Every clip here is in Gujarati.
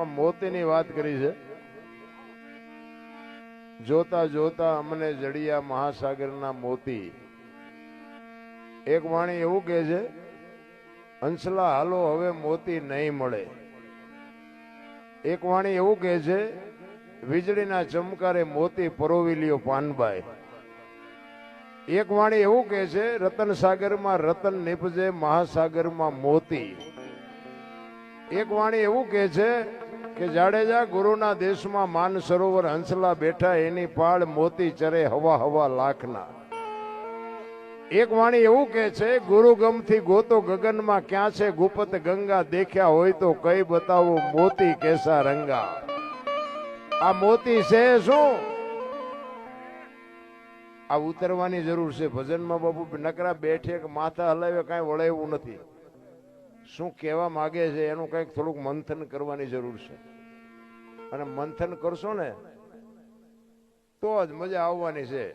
આમાં મોતીની વાત કરી છે. જોતા જોતા અમને જડિયા મહાસાગરના મોતી. એક વાણી એવું કહે છે હંસલા હાલો હવે મોતી નહીં મળે. એક વાણી એવું કહે છે, વીજળીના ચમકારે મોતી પરોવી લ્યો પાનબાઈ. એક વાણી એવું કહે છે રતન સાગરમાં રતન નિપજે મહાસાગરમાં મોતી. એક વાણી એવું કહે છે કે જાડેજા ગુરુના દેશમાં માન સરોવર હંસલા બેઠા એની પાળ મોતી ચરે હવા હવા લાખના. એક વાણી એવું કહે છે, ગુરુ ગમથી ગોતો ગગનમાં ક્યાં છે ગુપત ગંગા, દેખ્યા હોય તો કઈ બતાવો મોતી કેસા રંગા. આ મોતી છે શું? આ ઉતરવાની જરૂર છે. ભજનમાં બાપુ નકરા બેઠે માથા હલાવે કાંઈ વળે નથી. શું કહેવા માગે છે એનું કંઈક થોડુંક મંથન કરવાની જરૂર છે. અને મંથન કરશો ને, તો જ મજા આવવાની છે.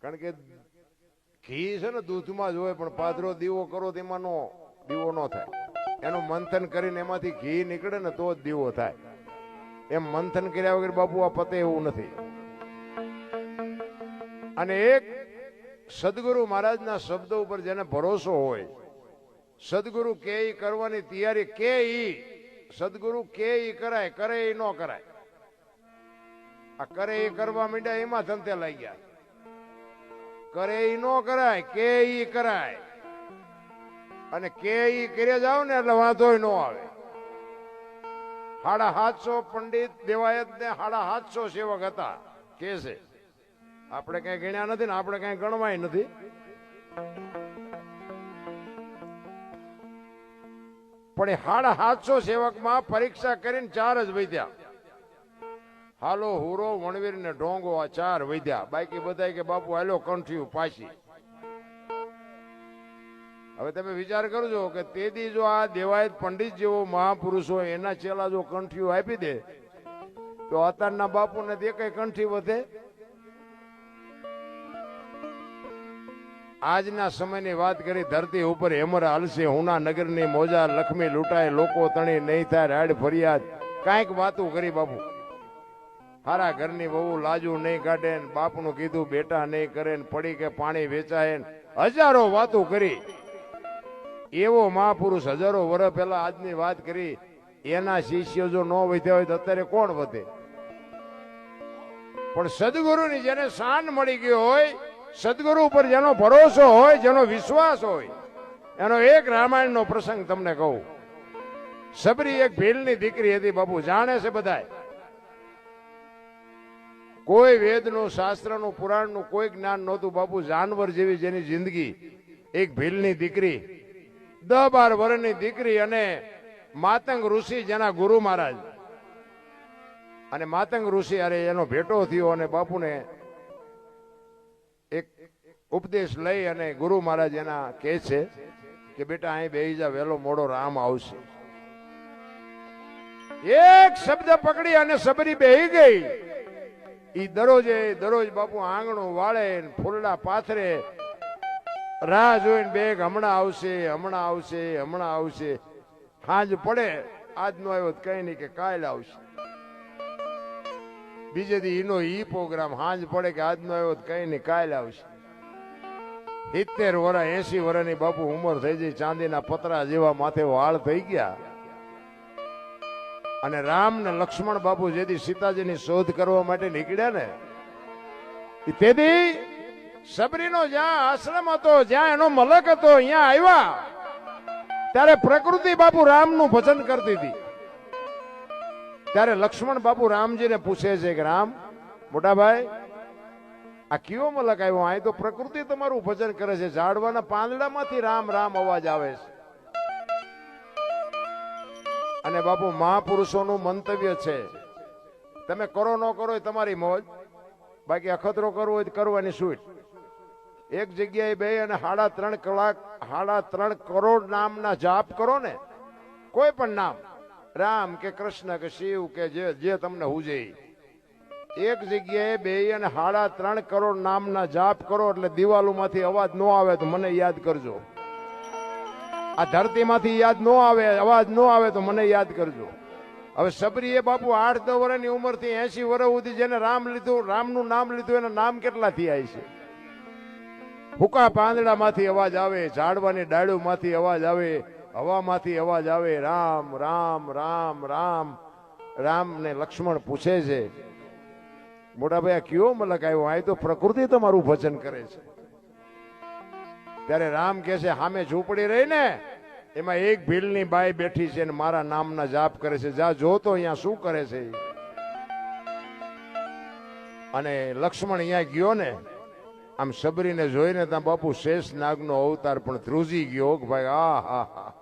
કારણ કે ઘી છે ને દૂધમાં જ હોય, પણ પાદરો દીવો કરો તેમાં નો, દીવો ન થાય. એનું મંથન કરીને એમાંથી ઘી નીકળે ને તો જ દીવો થાય. એમ મંથન કર્યા વગર બાપુ આ પતે એવું નથી. અને એક સદગુરુ મહારાજના શબ્દો ઉપર જેને ભરોસો હોય સદગુરુ કે ઈ કરવાની તૈયારી કે ઈ, સદગુરુ કે ઈ કરાય, કરે ઈ ન કરાય. આ કરે ઈ કરવા માંડ્યા એમાં ધંધે લાગ્યા કરે ઈ ન કરાય, કે ઈ કરાય. અને કે ઈ કર્યા જાવ ને એટલે વાંધો ન આવે. સાડા સાતસો પંડિત દેવાયત ને સાડા સાતસો સેવક હતા. કે છે? આપણે કઈ ગણ્યા નથી ને, આપણે કઈ ગણવાય નથી. પણ હાડ સાતસો સેવકમાં પરીક્ષા કરીને ચાર જ વૈદ્યા હાલો હુરો, વણવીર ને ઢોંગો આ ચાર વૈદ્યા બાકી બધા કે બાપુ, હાલો કંઠ્યું પાછી. હવે તમે વિચાર કરજો કે તેથી જો આ દેવાયત પંડિત જેવો મહાપુરુષ હોય, એના ચેલા જો કંઠ્યું આપી દે, તો અત્યારના બાપુને તે કઈ કંઠી વધે. આજના સમયની વાત કરી, ધરતી ઉપર હેમર હાલશે, હુના નગરની મોજા લક્ષ્મી લૂંટાય, લોકો તણી નહીં થાય, રાડ ફરિયાદ. કાંઈક વાતું કરી બાપુ. હારા ઘરની બહુ લાજુ નહીં કાઢે ને બાપનું કીધું બેટા નહીં કરે ને પડી કે પાણી વેચાય ને. હજારો વાતો કરી. એવો મહાપુરુષ હજારો વર્ષ પહેલા આજની વાત કરી, એના શિષ્યો જો ન વધ્યા હોય તો અત્યારે કોણ વધે? પણ સદગુરુની જેને શાન મળી ગયો હોય સદગુરુ ઉપર જેનો ભરોસો હોય, જેનો વિશ્વાસ હોય, એનો એક રામાયણનો પ્રસંગ તમને કહું. સબરી એક ભીલની દીકરી હતી, બાપુ, જાણે છે બધાય. કોઈ વેદનું, શાસ્ત્રનું, પુરાણનું કોઈ જ્ઞાન નહોતું, બાપુ, જાનવર જેવી જેની જિંદગી. એક ભીલની દીકરી દહ બાર વર્ષની દીકરી અને માતંગ ઋષિ જેના ગુરુ મહારાજ. અને માતંગ ઋષિ, અરે, એનો ભેટો થયો અને બાપુને એક ઉપદેશ લઈ અને ગુરુ મહારાજ એના કહે છે કે બેટા, અહીં બેહી જા, વહેલો મોડો રામ આવશે. એક શબ્દ પકડી અને સબરી બેહી ગઈ. ઈ દરરોજે દરરોજ બાપુ આંગણું વાળે ફૂલડા પાથરે રાહ જોઈને બેગ હમણાં આવશે હમણાં આવશે હમણાં આવશે. સાંજ પડે, આજનો આવ્યો કઈ નહીં કે કાલ આવશે. બીજે દી એનો ઈ પ્રોગ્રામ હાંજ પડે કે આજનો આવ્યો કઈ નહીં, કાલ આવશે. સિત્તેર વર્ષ એસી વર્ષની બાપુ ઉંમર થઈ ગઈ, ચાંદીના પતરા જેવા માથે વાળ થઈ ગયા. અને રામ ને લક્ષ્મણ બાપુ જેથી સીતાજીની શોધ કરવા માટે નીકળ્યા ને તેથી સબરીનો જ્યાં આશ્રમ હતો, જ્યાં એનો મલક હતો, અહીંયા આવ્યા. ત્યારે પ્રકૃતિ બાપુ રામનું ભજન કરતી હતી. ત્યારે લક્ષ્મણ બાપુ રામજીને પૂછે છે કે, રામ મોટા ભાઈ આ કયો મલક આવ્યો? અહીં તો પ્રકૃતિ તમારું ભજન કરે છે. ઝાડવાના પાંદડામાંથી રામ રામ અવાજ આવે છે. અને બાપુ, મહાપુરુષોનું મંતવ્ય છે. તમે કરો, ન કરો એ તમારી મોજ. બાકી અખતરો કરવો હોય તો કરવાની છૂટ. એક જગ્યાએ બે અને સાડા ત્રણ કલાક સાડા ત્રણ કરોડ નામના જાપ કરો ને, કોઈ પણ નામ રામ કે કૃષ્ણ કે શિવ કે જે જે તમને હુજે. એક જગ્યાએ બે અને સાડા ત્રણ કરોડ નામના જાપ કરો એટલે દિવાલોમાંથી અવાજ ન આવે તો મને યાદ કરજો. આ ધરતીમાંથી યાદ ન આવે, અવાજ ન આવે તો મને યાદ કરજો. હવે સબરીએ બાપુ આઠ દસ વર્ષની ઉંમરથી એસી વર્ષ સુધી જેને રામ લીધું, રામનું નામ લીધું, એના નામ કેટલા થયા છે હુકા પાંદડામાંથી અવાજ આવે, ઝાડવાની ડાળીમાંથી અવાજ આવે હવામાંથી અવાજ આવે, રામ રામ રામ રામ. રામ ને લક્ષ્મણ પૂછે છે મોટા ભાઈ આ કયો મલક આવ્યો? આ તો પ્રકૃતિ તમારું ભજન કરે છે. ત્યારે રામ કે છે સામે ઝૂંપડી રહી ને, એમાં એક ભીલની બાઈ બેઠી છે ને મારા નામના જાપ કરે છે. જા જોતો અહીંયા શું કરે છે અને લક્ષ્મણ અહીંયા ગયો ને, આમ સબરીને જોઈને ત્યાં બાપુ શેષ નાગનો અવતાર પણ ધ્રુજી ગયો. ભાઈ આ હા હા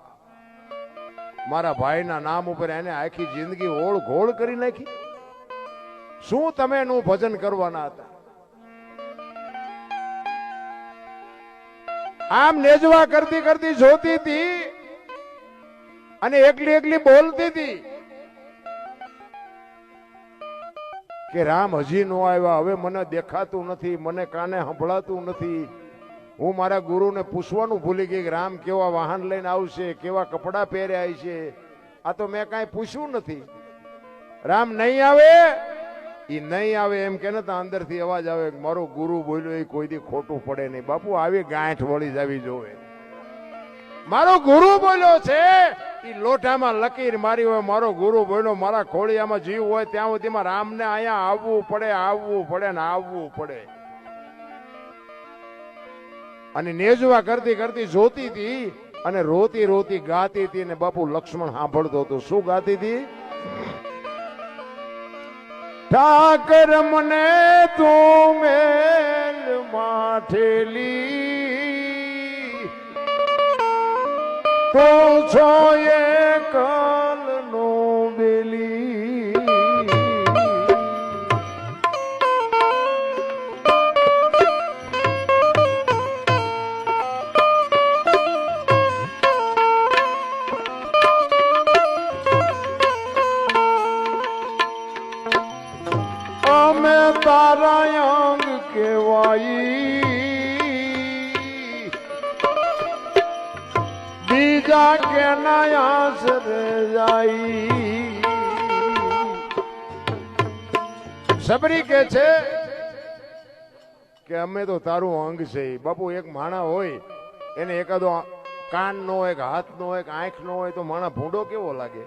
મારા ભાઈના નામ ઉપર એને આખી જિંદગી ઓળ ઘોળ કરી નાખી. શું તમે એનું ભજન કરવાના હતા? આમ નેજવા કરતી કરતી જોતી હતી અને એકલી એકલી બોલતી હતી કે રામ હજી નો આવ્યા, હવે મને દેખાતું નથી, મને કાને સંભળાતું નથી. હું મારા ગુરુને પૂછવાનું ભૂલી ગઈ કે રામ કેવા વાહન લઈને આવશે, કેવા કપડાં પહેર્યા છે? આ તો મેં કાંઈ પૂછ્યું નથી. રામ નહીં આવે? એ નહીં આવે એમ કે નતા, અંદરથી અવાજ આવે મારો ગુરુ બોલ્યો એ કોઈ દી ખોટું પડે નહીં. બાપુ, આવી ગાંઠ વળી જવી જોવે. મારો ગુરુ બોલ્યો છે? એ લોટામાં લકીર મારી હોય, મારો ગુરુ બોલ્યો, મારા ખોળિયામાં જીવ હોય, ત્યાં સુધીમાં રામને અહીંયા આવવું પડે આવવું પડે ને આવવું પડે. અને નેજવા કરતી કરતી જોતી હતી અને રોતી રોતી ગાતી હતી અને બાપુ લક્ષ્મણ સાંભળતો હતો. શું ગાતી હતી? ઠાકર મને તું મેલ માઠેલી. તો છો એ અમે તો તારું અંગ છે. બાપુ, એક માણા હોય, એને એકાદો કાન નો હોય હાથ નો હોય આંખ નો હોય, તો માણા ભૂંડો કેવો લાગે?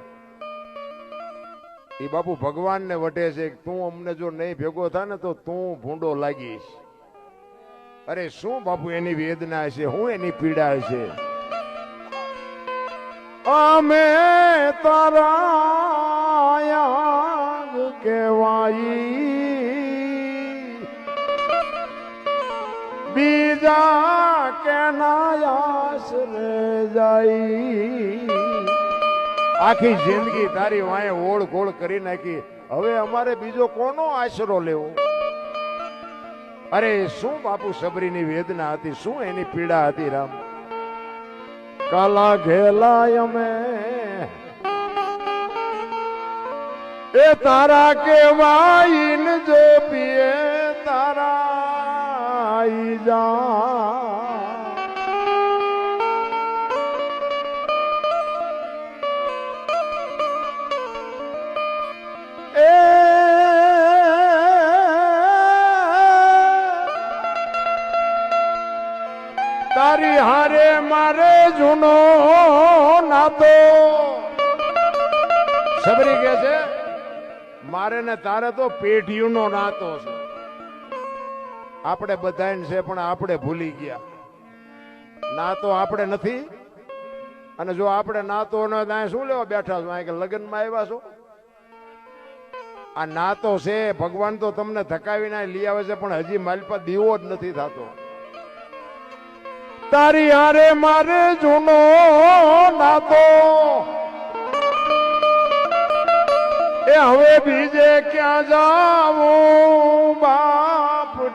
એ બાપુ ભગવાનને વટે છે તું અમને જો નહીં ભેગો થા ને, તો તું ભૂંડો લાગીશ. અરે શું બાપુ એની વેદના છે? હું એની પીડા છે? અમે તારા કેવાઈ બીજા કેના આશરે જાય આખી જિંદગી તારી વાંહે ઓળ ગોળ કરી નાખી હવે અમારે બીજો કોનો આશરો લેવો અરે શું બાપુ સબરીની વેદના હતી શું એની પીડા હતી રામ કાલા ઘેલા અમે એ તારા કેવાઈન જો પીએ તારા તારી હારે મારે જૂનો નાતો સબરી કે છે મારે ને તારે તો પેઢીઓનો નાતો છે આપણે બધાને છે, પણ આપણે ભૂલી ગયા. નાતો આપણે નથી. અને જો આપણે ના તો શું લેવા બેઠા છો? કે લગ્નમાં આવ્યા છો? આ નાતો છે, ભગવાન તો તમને ધકાવીને લઈ આવે છે, પણ હજી માલપા દીવો જ નથી થતો. તારી હારે મારે જૂનો નાતો. એ હવે બીજે ક્યાં જાવું બાપ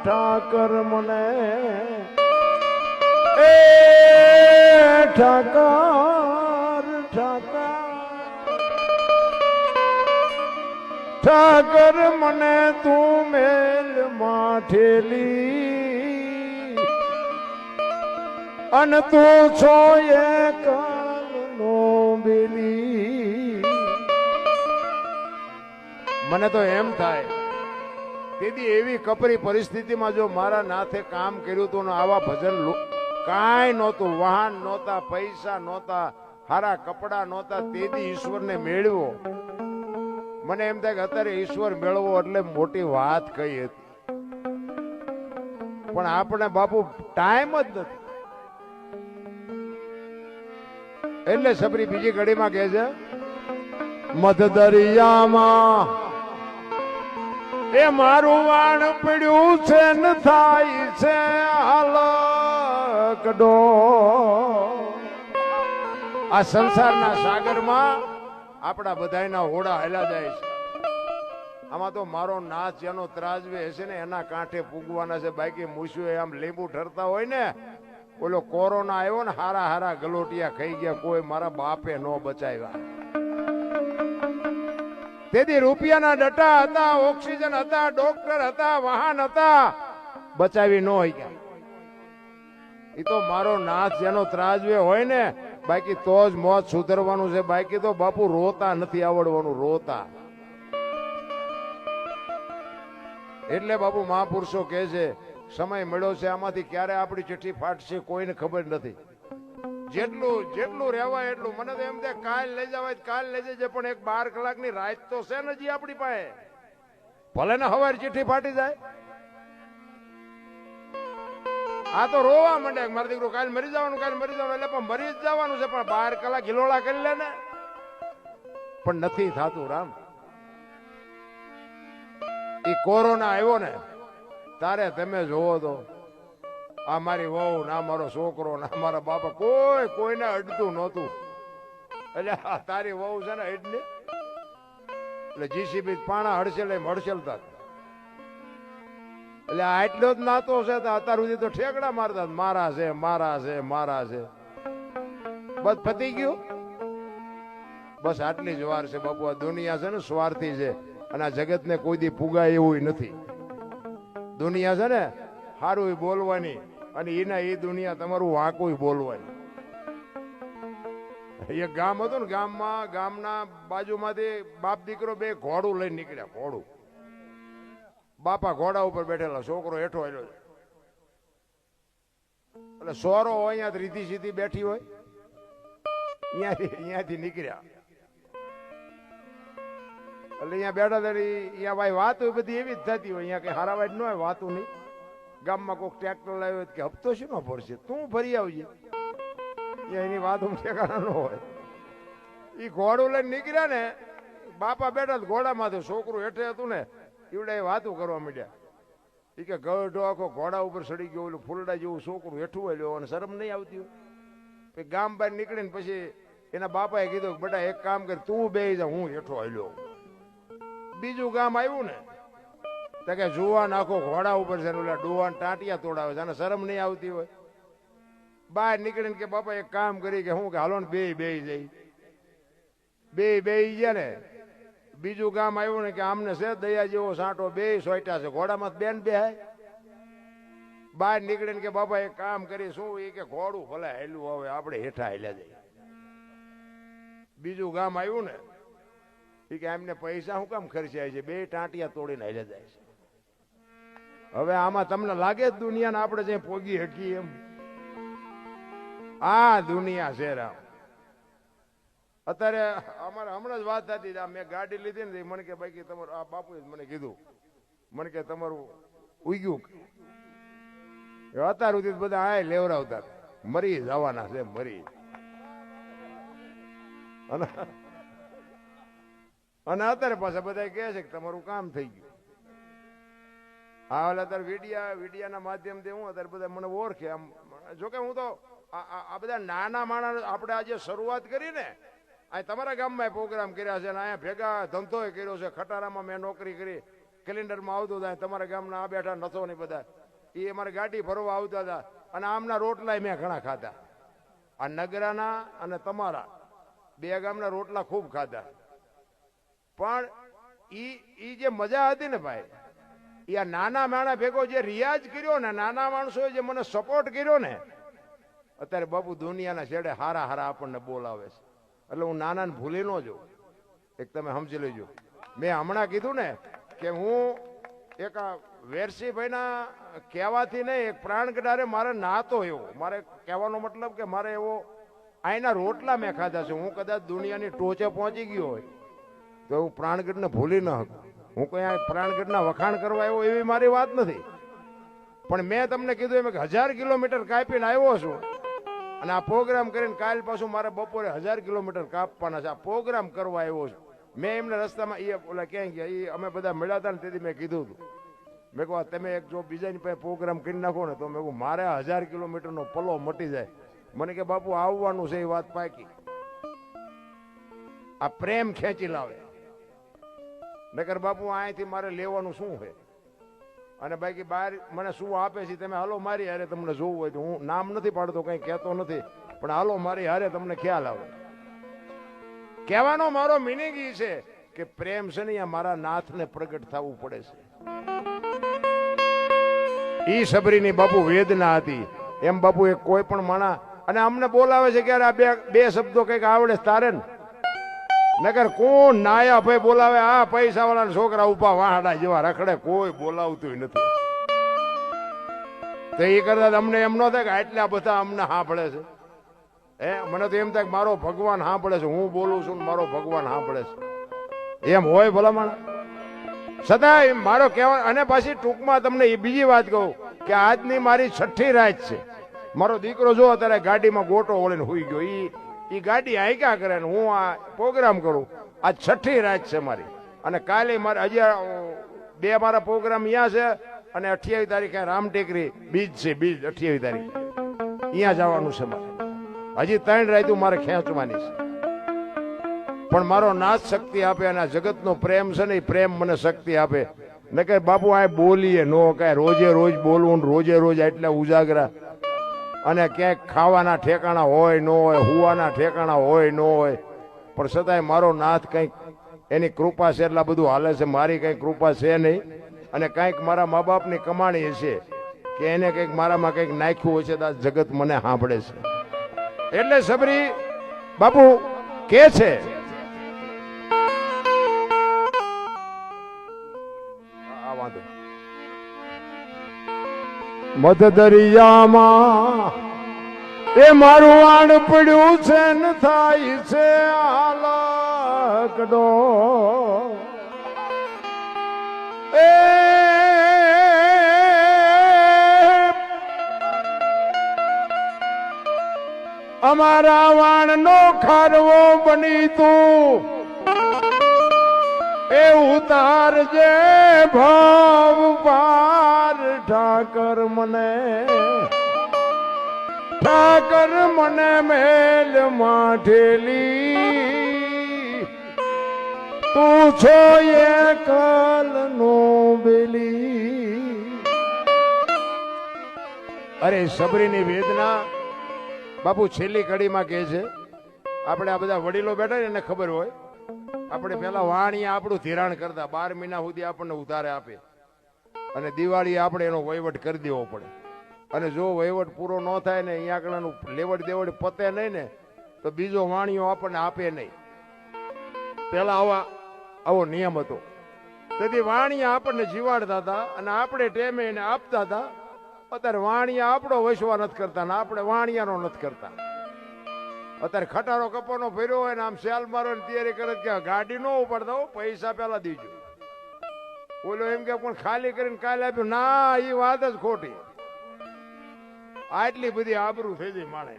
ઠાકર મને. એ ઠાકર ઠાકર. ઠાકર મને તું મેલ માઠેલી. અને તું છો એક નો બેલી. મને તો એમ થાય તેથી એવી કપરી પરિસ્થિતિમાં જો મારા નાથે કામ કર્યું હતું આવા ભજન કાંઈ નહોતું, વાહન નહોતા, પૈસા નહોતા, હારા કપડા નહોતા તેથી ઈશ્વરને મેળવો મને એમ થાય કે અત્યારે ઈશ્વર મેળવો એટલે મોટી વાત કહી હતી. પણ આપણે બાપુ ટાઈમ જ નથી. એટલે સબરી બીજી ઘડીમાં કહે છે મધ દરિયામાં એ મારું વાણ પડ્યું છે, ન થાય છે હાલકડો આ સંસારના સાગરમાં આપણા બધાયના હોડા હેલા જાય છે. આમાં તો મારો નાચ જેનો ત્રાજવે હશે ને, એના કાંઠે પૂગવાના છે. બાકી મૂસ્યું આમ લીંબુ ઠરતા હોય ને, ઓલો કોરોના આવ્યો ને, હારા હારા ગલોટિયા ખાઈ ગયા, કોઈ મારા બાપે ન બચાવ્યા. તેથી રૂપિયાના ડટા હતા, ઓક્સિજન હતા, ડોક્ટર હતા, વાહન હતા. બચાવી ન હોય એ તો મારો નાથ જેનો ત્રાજવે હોય ને, બાકી તો જ મોત સુધરવાનું છે. બાકી તો બાપુ રોતા નથી, આવડવાનું, રોતા. એટલે બાપુ મહાપુરુષો કહે છે, સમય મળ્યો છે, આમાંથી ક્યારે આપણી ચિઠ્ઠી ફાટશે કોઈને ખબર નથી. જેટલું જેટલું રહેવાય એટલું. મને તો એમ કે કાલ લઈ જવાય, કાલ લઈ જજે, પણ એક બાર કલાકની રાત તો છે ને જી આપણી પાસે. ભલે ને હવારે ચિઠ્ઠી ફાટી જાય. આ તો રોવા માંડે મારો દીકરો કાલ મરી જવાનું, કાલ મરી જવાનું, એટલે પણ મરી જ જવાનું છે, પણ બાર કલાક હિલોળા કરી લે ને. પણ નથી થતું, રામ. એ કોરોના આવ્યો ને, તારે તમે જોવો તો આ મારી વહુ ના મારો છોકરો ના મારા બાપા કોઈ કોઈને અડતું નહોતું. એટલે તારી વહુ છે ને એટલે એટલે જીસીબી પાણા હડસેલ એમ હડસેલતા એટલે આટલો જ નાતો છે તો અત્યાર સુધી તો ઠેકડા મારતા મારા છે મારા છે મારા છે. બસ પતી ગયું. બસ આટલી જ વાર છે બાપુ. આ દુનિયા છે ને સ્વાર્થી છે. અને આ જગતને કોઈ દી પુગાય એવું નથી. દુનિયા છે ને સારું બોલવાની. અને એના એ દુનિયા તમારું વાંકું બોલવાય. એ ગામ હતું ને, ગામમાં, ગામના બાજુમાંથી બાપ દીકરો બે ઘોડું લઈને નીકળ્યા, ઘોડું. બાપા ઘોડા ઉપર બેઠેલા, છોકરો હેઠો આવ્યો એટલે સોરો હોય અહીંયા રીધી સીધી બેઠી હોય. અહીંયાથી અહીંયાથી નીકળ્યા. એટલે અહીંયા બેઠા હતા અહીંયા ભાઈ વાત હોય બધી એવી જ થતી હોય, અહીંયા કઈ હારા વાટ ન હોય, વાતું નહીં. ગામમાં કોઈક ટ્રેક્ટર લાવ્યો હોય કે, હપ્તો શેનો ભરશે? તું ભરી આવજે. એની વાત ઠેકાણા ન હોય. એ ઘોડું લઈને નીકળ્યા ને, બાપા બેઠા ઘોડામાં તો છોકરું હેઠે હતું ને એવડે વાતું કરવા માંડ્યા. એ કે, ગઢો આખો ઘોડા ઉપર ચડી ગયો, ઓલું ફૂલડા જેવું છોકરું હેઠું હોય, અને શરમ નહીં આવતી પછી ગામ બહાર નીકળીને પછી એના બાપાએ કીધું બેટા, એક કામ કર, તું બે જા, હું હેઠો હાલ્યો બીજું ગામ આવ્યું ને તો કે જુવાન આખો ઘોડા ઉપર છે ઓલા ડોવાન ટાંટિયા તોડાવે છે. અને શરમ નહીં આવતી હોય? બહાર નીકળીને કે બાપા એક કામ કરી કે હું કે હાલો ને બે બે જઈ. બે બે ગયા ને, બીજું ગામ આવ્યું ને કે આમને છે દયા જેવો સાંટો બે સોયટા છે. ઘોડામાં બેન બે બહાર નીકળીને કે બાપા એક કામ કરી, શું એ કે ઘોડું ભલે હેલું હવે આપણે હેઠા હેલ્યા જઈએ બીજું ગામ આવ્યું ને એ કે એમને પૈસા શું કામ ખર્ચાય છે? બે ટાંટિયા તોડીને હેલ્યા જાય છે. હવે આમાં તમને લાગે જ દુનિયાને આપણે જે પોગી હકી એમ. આ દુનિયા છે રામ. અત્યારે અમારે હમણાં જ વાત આ મેં ગાડી લીધી ને મને કે ભાઈ કે તમારું, આ બાપુએ મને કીધું. મને કે, તમારું ઉગ્યું અત્યાર સુધી બધા આ લેવરાવતા મરી જવાના છે, મરી. અને અત્યારે પાછા બધા કહે છે કે, તમારું કામ થઈ ગયું. હા એટલે અત્યારે વિડિયા, વિડિયાના માધ્યમથી હું અત્યારે બધા મને ઓળખે. આમ, જોકે હું તો આ- બધા નાના માણસ આપણે આજે શરૂઆત કરી ને અહીં તમારા ગામમાં પ્રોગ્રામ કર્યા છે અને અહીંયા ભેગા ધંધોય કર્યો છે. ખટારામાં મેં નોકરી કરી, કેલેન્ડરમાં આવતું હતા તમારા ગામના આ બેઠા નથો નહીં બધા. એ અમારે ગાડી ભરવા આવતા હતા અને આમના રોટલા મેં ઘણા ખાધા. આ નગરાના અને તમારા બે ગામના રોટલા ખૂબ ખાધા. પણ ઈ ઈ જે મજા હતી ને ભાઈ ઈ આ નાના માણા ભેગો જે રિયાઝ કર્યો ને, નાના માણસોએ જે મને સપોર્ટ કર્યો ને, અત્યારે બાપુ દુનિયાના છેડે હારા હારા આપણને બોલાવે છે. એટલે હું નાનાને ભૂલી ન જાઉં. એક તમે સમજી લેજો. મેં હમણાં કીધું ને કે હું એક વેરસીભાઈના કહેવાથી નહીં, એક પ્રાણ કડારે મારે નાતો એવો. મારે કહેવાનો મતલબ કે મારે એવો આઈના રોટલા મેં ખાધા છે. હું કદાચ દુનિયાની ટોચે પહોંચી ગયો હોય તો હું પ્રાણગઢને ભૂલી ન શકું. હું કોઈ આ પ્રાણગઢના વખાણ કરવા આવ્યો એવી મારી વાત નથી. પણ મેં તમને કીધું એમ કે હજાર કિલોમીટર કાપીને આવ્યો છું અને આ પ્રોગ્રામ કરીને કાલ પાછું મારે બપોરે હજાર કિલોમીટર કાપવાના છે. આ પ્રોગ્રામ કરવા આવ્યો છું. મેં એમને રસ્તામાં એ ઓલા ક્યાંય ગયા? એ અમે બધા મળ્યા હતા ને તેથી મેં કીધું હતું. મેં કહું તમે એક જો બીજાની પાસે પ્રોગ્રામ કરી નાખો ને તો મેં કહું મારે હજાર કિલોમીટરનો પલો મટી જાય. મને કે, બાપુ, આવવાનું છે એ વાત પાકી. આ પ્રેમ ખેંચી લાવે. નકર બાપુ અહીંથી મારે લેવાનું શું છે અને બાકી બહાર મને શું આપે છે તમે હાલો મારી હારે તમને જોવું હોય તો હું નામ નથી પાડતો, કંઈ કહેતો નથી, પણ હાલો મારી હારે તમને ખ્યાલ આવે. કહેવાનો મારો મિનિંગ એ છે કે પ્રેમ છે ને મારા નાથને પ્રગટ થવું પડે છે. ઈ સબરીની બાપુ વેદના હતી. એમ બાપુ એ કોઈ પણ માણા અને અમને બોલાવે છે ક્યારે આ બે બે શબ્દો કંઈક આવડે તારે ને? નગર કોણ નાયા ભાઈ બોલાવે? આ પૈસા વાળા છોકરા ઉપા વાહડા જેવા રખડે, કોઈ બોલાવતું નથી. તો એ કરતા અમને એમ ન થાય કે આટલા બધા અમને સાંભળે છે. હે, મને તો એમ થાય મારો ભગવાન સાંભળે છે. હું બોલું છું મારો ભગવાન સાંભળે છે. એમ હોય ભલામણ છતાંય મારો કહેવા અને પાછી ટૂંકમાં તમને એ બીજી વાત કહું કે આજની મારી છઠ્ઠી રાત છે. મારો દીકરો જો અત્યારે ગાડીમાં ગોટો વળીને હોઈ ગયો, ઈ ઈ ગાડી આયકા કરે ને હું આ પ્રોગ્રામ કરું. આ છઠ્ઠી રાત છે મારી. અને કાલે મારે હજી બે મારા પ્રોગ્રામ અહીંયા છે અને અઠ્યાવીસ તારીખે રામટેકરી બીજ છે, બીજ, અઠ્યાવીસ તારીખે. અહીંયા જવાનું છે મારે. હજી ત્રણ રાતું મારે ખેંચવાની છે. પણ મારો નાશ શક્તિ આપે અને આ જગતનો પ્રેમ છે ને એ પ્રેમ મને શક્તિ આપે. નકર બાપુ, આ બોલીએ, નો કાંઈ, રોજે રોજ બોલવું રોજે રોજ એટલા ઉજાગરા અને ક્યાંક ખાવાના ઠેકાણા હોય ન હોય, હુવાના ઠેકાણા હોય ન હોય, પણ છતાંય મારો નાથ કંઈક એની કૃપા છે એટલા બધું હાલે છે, મારી કંઈ કૃપા છે નહીં. અને કંઈક મારા મા બાપની કમાણી છે કે એને કંઈક મારામાં કંઈક નાખ્યું હોય છે તો જગત મને સાંભળે છે. એટલે સબરી બાપુ કે છે? મધ દરિયામાં એ મારું આણ પડ્યું છે ને થાય છે આલકડો એ અમારા વાણનો ખારવો બની તું. એ ઉતારજે ભાવ પાર, ઠાકર મને. ઠાકર મને મેલ માઠેલી. તું છો એ કાલ નો બેલી. અરે, સબરીની વેદના બાપુ છેલ્લી કડીમાં કહે છે, આપણે આ બધા વડીલો બેઠા એને ખબર હોય. આપણે પેલા વાણી આપણું ધિરાણ કરતા. બાર મહિના સુધી આપણને ઉધારે આપે. અને દિવાળી આપણે એનો વહીવટ કરી દેવો પડે. અને જો વહીવટ પૂરો ન થાય ને, અહીંયા આગળનું લેવડ દેવડ પતે નહીં ને, તો બીજો વાણીઓ આપણને આપે નહીં. પેલા આવા, આવો નિયમ હતો. તેથી વાણિયા આપણને જીવાડતા હતા અને આપણે ટેમે એને આપતા હતા. અત્યારે વાણિયા આપણો વસવા નથી કરતા ને આપણે વાણિયાનો નથી કરતા. અત્યારે ખટારો કપાનો ફેર્યો હોય ને આમ શેલ મારો તૈયારી કરે કે ગાડી નો ઉપાડતા પૈસા પેલા દીજો. ઓલો એમ કે પણ ખાલી કરીને કાલે આપ્યું. ના એ વાત જ ખોટી. આટલી બધી આબરૂ થઈ ગઈ માણે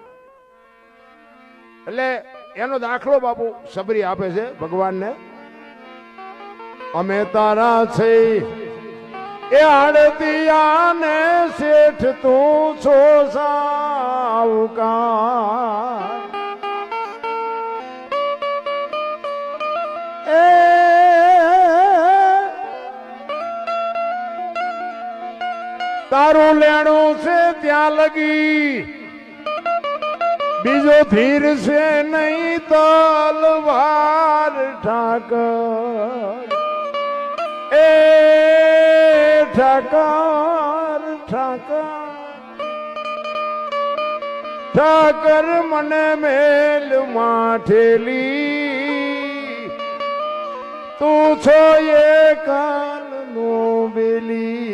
એટલે એનો દાખલો બાપુ સબરી આપે છે ભગવાનને. અમે તારા છે. એ આડતિયા ને શેઠ તું છો સાવકાર તારું લેણું છે ત્યાં લગી. બીજો ધીર છે નહીં તલવાર ઠાકર. એ ઠાકર ઠાકર. ઠાકર મને મેલ માઠેલી. તું છો એ કાલનો બેલી.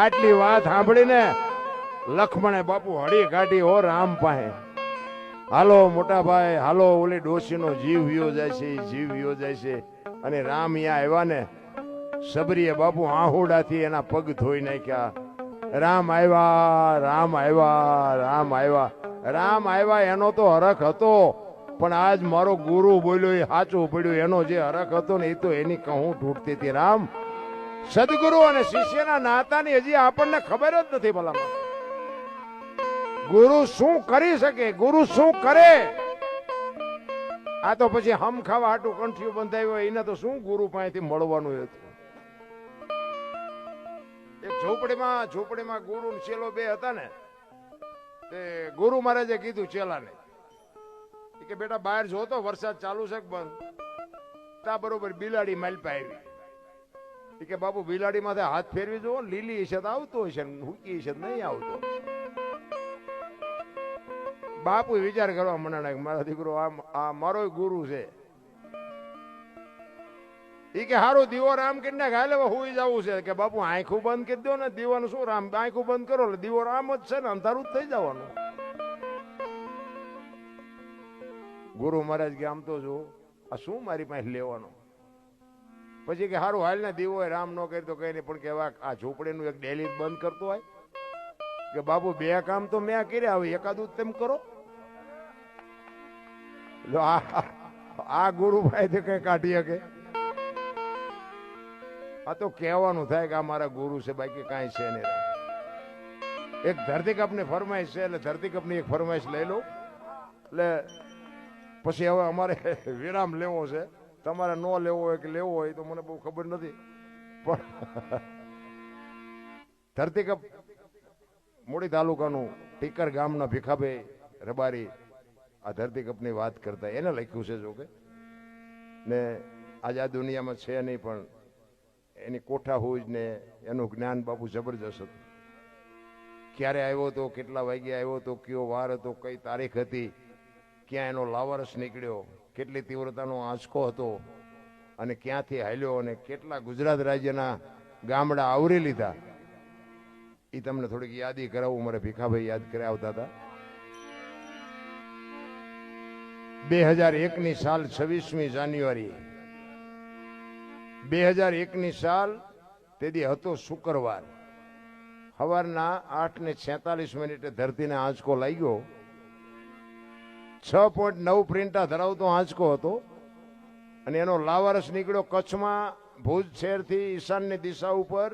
આટલી વાત સાંભળીને લખમણે બાપુ હળી કાઢી હો રામ પાસે. હાલો મોટા ભાઈ, હાલો ઓલી ડોશીનો જીવ વિયો જાય છે, જીવ વિયો જાય છે. અને રામ અહીંયા આવ્યા ને, સબરીએ બાપુ આહુડાથી એના પગ ધોઈ નાખ્યા. રામ આવ્યા રામ આવ્યા રામ આવ્યા. રામ આવ્યા એનો તો હરખ હતો, પણ આજ મારો ગુરુ બોલ્યો એ સાચું પડ્યું. એનો જે હરખ હતો ને એ તો એની કહું તૂટતી હતી. રામ સદગુરુ અને શિષ્યના નાતાની હજી આપણને ખબર જ નથી ભલામાં ગુરુ શું કરી શકે? ગુરુ શું કરે? આ તો પછી હમ ખાવા હાટું કંઠિયું બંધાયું હોય, એને તો શું ગુરુ પાસેથી મળવાનું હતું એક ઝોપડીમાં ઝોપડીમાં ગુરુ ચેલો બે હતા ને, તે ગુરુ મહારાજે કીધું ચેલાને કે બેટા બહાર જોતો વરસાદ ચાલુ છે બંધ? તા બરોબર બિલાડી માલપા આવી. કે બાપુ બિલાડી માથે હાથ ફેરવી જુઓ લીલી ઈશદ આવતો હશે હુકી ઈશદ નહીં આવતો. બાપુ વિચાર કરવા મને મારો દીકરો આ મારો ગુરુ છે. ઈ કે હારું દીવો રામ કરીને નાખ, હાલે હુઈ જવું છે. કે બાપુ આંખું બંધ કરી દો ને દીવાનું શું રામ આંખું બંધ કરો એટલે દીવો રામ જ છે ને અંધારું જ થઈ જવાનું. ગુરુ મહારાજ કે આમ તો જો આ શું મારી પાસે લેવાનું? પછી કે સારું હાલ ને દીવો એ રામ નો કરી તો કઈ નહીં, પણ કેવા આ ઝૂંપડીનું એક ડેલી બંધ કરતો હોય. કે બાપુ, બે કામ તો મેં કર્યા, હવે એકાદું તેમ કરો. આ ગુરુભાઈ તે કઈ કાઢી શકે. આ તો કહેવાનું થાય કે આ મારા ગુરુ છે, બાકી કાંઈ છે નહીં. એક ધરતીકપની ફરમાઈશ છે, એટલે ધરતીકપની એક ફરમાઈશ લઈ લો. એટલે પછી હવે અમારે વિરામ લેવો છે. તમારે ન લેવો હોય કે લેવો હોય તો મને બહુ ખબર નથી. પણ ધરતીકપ મૂડી તાલુકાનું ટીકર ગામના ભીખાભાઈ રબારી આ ધરતીકપની વાત કરતા એને લખ્યું છે જોકે. ને આજ આ દુનિયામાં છે નહીં, પણ એની કોઠા હોય ને એનું જ્ઞાન બાપુ જબરજસ્ત હતું. ક્યારે આવ્યો હતો, કેટલા વાગ્યે આવ્યો હતો, કયો વાર હતો, કઈ તારીખ હતી, ક્યાં એનો લાવારસ નીકળ્યો કેટલી તીવ્રતાનો આંચકો હતો અને ક્યાંથી હાલ્યો અને કેટલા ગુજરાત રાજ્યના ગામડા આવરી લીધા, એ તમને થોડીક યાદી કરાવું, મારે ભીખાભાઈ યાદ કરાવતા હતા. બે હજાર એકની સાલ છવ્વીસમી જાન્યુઆરી બે હજાર એકની સાલ તેથી હતો શુક્રવાર. સવારના આઠ ને છેતાલીસ મિનિટે ધરતીને આંચકો લાગ્યો. છ પોઈન્ટ નવ પ્રિન્ટા ધરાવતો આંચકો હતો. અને એનો લાવારસ નીકળ્યો કચ્છમાં ભુજ શહેરથી ઈશાનની દિશા ઉપર.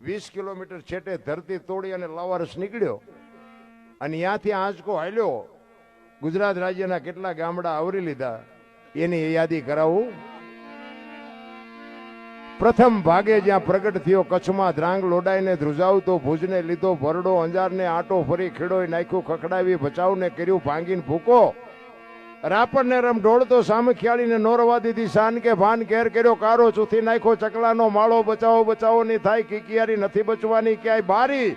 વીસ કિલોમીટર છેટે ધરતી તોડી અને લાવારસ નીકળ્યો. અને ત્યાંથી આંચકો હાલ્યો. ગુજરાત રાજ્યના કેટલા ગામડા આવરી લીધા, એની યાદી કરાવું. પ્રથમ ભાગે જ્યાં પ્રગટ થયો કચ્છમાં ધ્રાંગ લોડાઈને ધ્રુજાવતો, ભુજને લીધો ભરડો, અંજારને આટો ફરી ખેડોય નાખ્યું, ખખડાવી ભચાવને કર્યું, ભાંગીને ભૂકો. રાપરને રમ ઢોળતો સામે ખ્યાળીને નોરવા દીધી. શાન કે ભાન કેર કર્યો, કારો ચૂથી નાખ્યો, ચકલાનો માળો બચાવો બચાવો નહીં થાય, કિકિયારી નથી બચવાની, ક્યાંય બારી.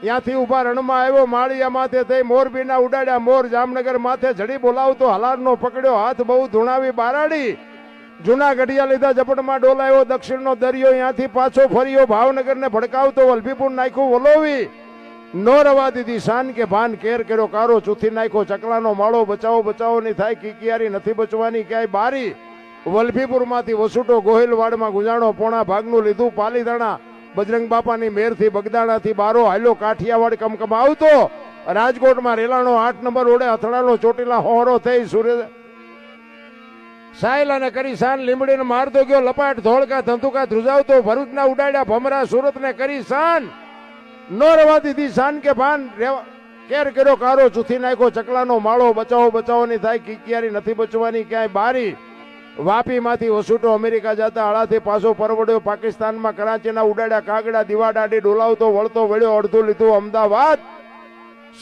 ત્યાંથી ઊભા રણમાં આવ્યો, માળિયા માથે થઈ મોરબીના ઉડાડ્યા, મોર જામનગર માથે જડી બોલાવતો, હલારનો પકડ્યો, હાથ બહુ ધૂણાવી બારાડી. જૂના ગઢિયા લીધા, ઝપટમાં ડોલાયો, દક્ષિણનો દરિયો, ત્યાંથી પાછો ફર્યો, ભાવનગરને ભડકાવતો, વલભીપુર નાખ્યું, વલોવી. નો રવા દીધી શાન કે ભાન કેર કર્યો, કારો ચૂથી નાખ્યો, ચકલાનો માળો બચાવો બચાવો નહીં થાય કિકિયારી નથી બચવાની, ક્યાંય બારી. વલભીપુરમાંથી વસુટો ગોહિલવાડમાં ગુજાણો, પોણા ભાગનું લીધું પાલીતાણા બજરંગ બાપાની મેરથી બગદાણાથી બારો હાલ્યો કાઠિયાવાડ કમકમ આવતો રાજકોટમાં રેલાનો આઠ નંબર ઓડે અથડાનો ચોટીલા હોરો થઈ સુરેશ સાયલાને કરી શાન લીમડીને મારતો ગયો, લપાટ, ધોળકા, ધંધુકા ધ્રુજાવતો, ભરૂચના ઉડાડ્યા, ભમરા, સુરતને કરી શાન નો રવા દીધી શાન કે ભાન રેવા કેર કર્યો, કારો, ચૂથી નાખ્યો, ચકલાનો માળો, બચાવો બચાવોની થાય કિકિયારી નથી બચવાની, ક્યાંય બારી. વાપીમાંથી વસુટો અમેરિકા જતા આળાથી પાછો પરવડ્યો, પાકિસ્તાનમાં કરાચીના ઉડાડ્યા કાગડા દીવાડાડી ડોલાવતો, વળતો, વળ્યો, અડધું લીધું, અમદાવાદ.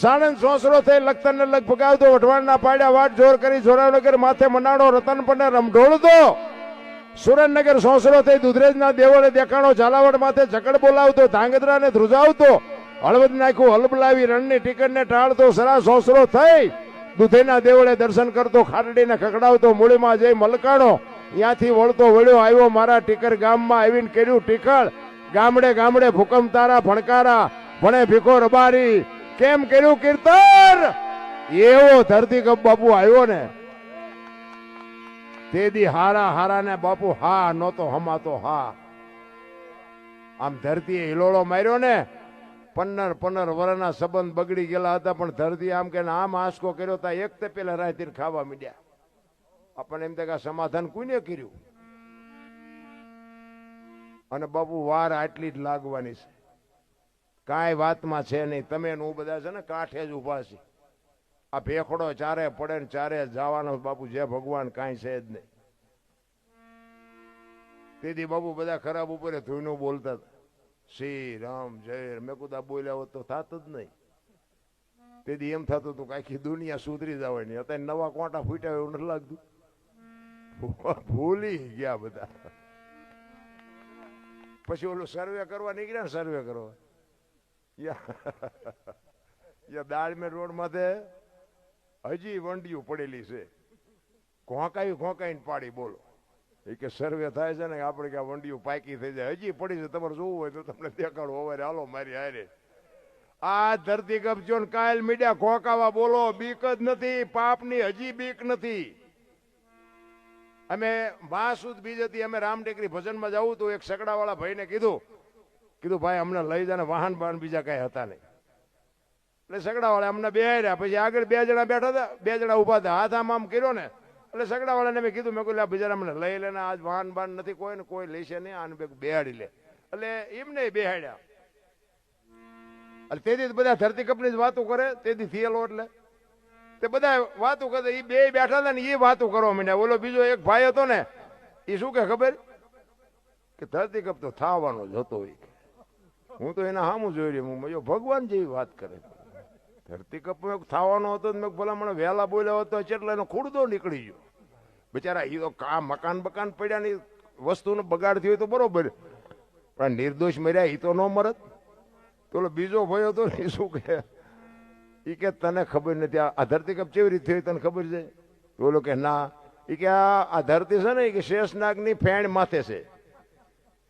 સાણંદ સોસરો થઈ લખતરને લગ ભગાવતો વઢવાણના પાડ્યા, વાટ જોર કરી, જોરાવનગર માથે મનાડો રતન પણ રમઢોળતો. સુરેન્દ્રનગર સોસરો થઈ દુધરેજના દેવળે દેખાણો ઝાલાવાડ માથે જકડ બોલાવતો, ધાંગધ્રાને ધ્રુજાવતો. હળવદ નાખ્યું હલબલાવી રણની ટિકટને ટાળતો, સરા સોસરો થઈ. દુધેના દેવળે દર્શન કરતો ખાટડીને ખકડાવતો મૂળીમાં જઈ મલકાણો. ત્યાંથી વળતો વળ્યો, આવ્યો મારા ટીકર ગામમાં આવીને કર્યું ટીકળ ગામડે ગામડે ભૂકંપ તારા ફણકારા, ભણે ભીખો રબારી. કેમ કર્યું કીર્તન? એવો ધરતી બાપુ આવ્યો ને. તે દી હારા હારા ને બાપુ હા નહોતો, હમાતો હા. આમ ધરતીએ હિલોળો માર્યો ને, પંદર પંદર વરના સંબંધ બગડી ગયેલા હતા, પણ ધરતી આમ કે આમ આંસકો કર્યો તા, એક તે પેલા રાતે ખાવા મીડ્યા. આપણને એમ કે સમાધાન કોઈને કર્યું? અને બાપુ વાર આટલી જ લાગવાની છે. કાંઈ વાતમાં છે નહીં. તમે હું બધા છે ને કાંઠે જ ઊભા છે આ ભેખડો ચારે પડે ને ચારે જવાનો, બાપુ, જે ભગવાન કાંઈ છે જ નહીં. તેથી બાપુ બધા ખરાબ ઉપર ધૂનું બોલતા શ્રી રામ, જય મેં કુદા બોલ્યા હોત તો થાત જ નહીં. તેથી એમ થતું હતું કે આખી દુનિયા સુધરી જવાની. અત્યારે નવા કોટા ફૂટ્યા એવું નથી લાગતું. ભૂલી ગયા બધા. પછી ઓલું સર્વે કરવા નીકળ્યા ને સર્વે કરવા. યા દાળમેર રોડ માથે હજી વંડિયું પડેલી છે. ઘોંકાઈ ઘોંકાઈને પાડી બોલો. એ કે સર્વે થાય છે ને આપણે કે વંડિયું પાકી થઈ જાય. હજી પડી છે, તમારે જોવું હોય તો તમને દેખાડો. હવે હાલો મારી હારે. આ ધરતી કપજો ને કાયલ મીડિયા ઘોંકાવા બોલો. બીક જ નથી. પાપની હજી બીક નથી. અમે મહાસુદ બીજ હતી અમે રામટેકરી ભજનમાં જવું તો એક સકડાવાળા ભાઈને કીધું. કીધું, ભાઈ અમને લઈ જાને વાહન બાહન બીજા કઈ હતા નહીં. એટલે સગડાવાળા અમને બે પછી આગળ બે જણા બેઠા હતા. બે જણા ઊભા હતા. હાથ આમ આમ કર્યો ને, એટલે સગડાવાળાને મેં કીધું, મેં કહ્યું આ બિચારા અમને લઈ લેને આજ વાહન બાન નથી, કોઈ ને કોઈ લેશે નહીં, આને બે બેહાડી લે. એટલે એમને બેહાડ્યા. એટલે તેથી બધા ધરતી કપની જ વાતો કરે, તેથી થયેલો એટલે. તે બધા વાતો કરે એ બે બેઠા હતા ને એ વાતો કરવા માંડ્યા. ઓલો બીજો એક ભાઈ હતો ને એ શું કે ખબર? કે ધરતી કપ તો થવાનો જ હતો હું તો એના સામું જોઈ રહ્યો, હું ભગવાન જેવી વાત કરે. ધરતી કપ મેં થવાનો હતો મેં ભલા મને વહેલા બોલ્યો હતો એટલે એનો ખૂડદો નીકળી ગયો. બિચારા એ તો કા મકાન બકાન પડ્યા ની વસ્તુનો બગાડ થયો તો બરોબર. પણ નિર્દોષ મર્યા એ તો ન મરત. તો બીજો ભયો હતો ને શું કહે? એ કે તને ખબર નથી, આ ધરતી કપ કેવી રીતે થઈ તને ખબર છે? બોલો કે ના. એ કે આ ધરતી છે ને એ કે શેષનાગની ફેણ માથે છે.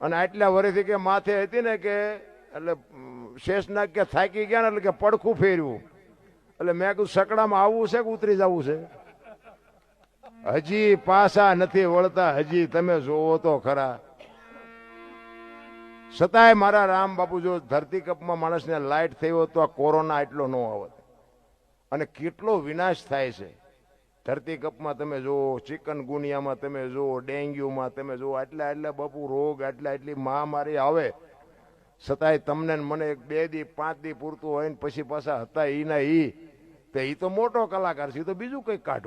અને આટલા વર્ષથી કે માથે હતી ને કે એટલે શેષનાગ કે થાકી ગયા ને એટલે કે પડખું ફેરવું. એટલે મેં કીધું, સકડામાં આવવું છે કે ઉતરી જવું છે? હજી પાસા નથી વળતા, હજી તમે જોવો તો ખરા. છતાંય મારા રામ બાપુ, જો ધરતી કપમાં માણસને લાઇટ હોત તો આ કોરોના એટલો ન આવત. અને કેટલો વિનાશ થાય છે. ધરતી કપમાં તમે જુઓ, ચિકન ગુનિયામાં તમે જુઓ, ડેન્ગ્યુમાં તમે જુઓ, આટલા આટલા બાપુ રોગ, આટલા આટલી મહામારી આવે. છતાંય તમને મને એક બે દી, પાંચ દી પૂરતું હોય ને પછી પાછા હતા એ ના એ તો એ તો મોટો કલાકાર છે એ તો બીજું કંઈક કાઢવા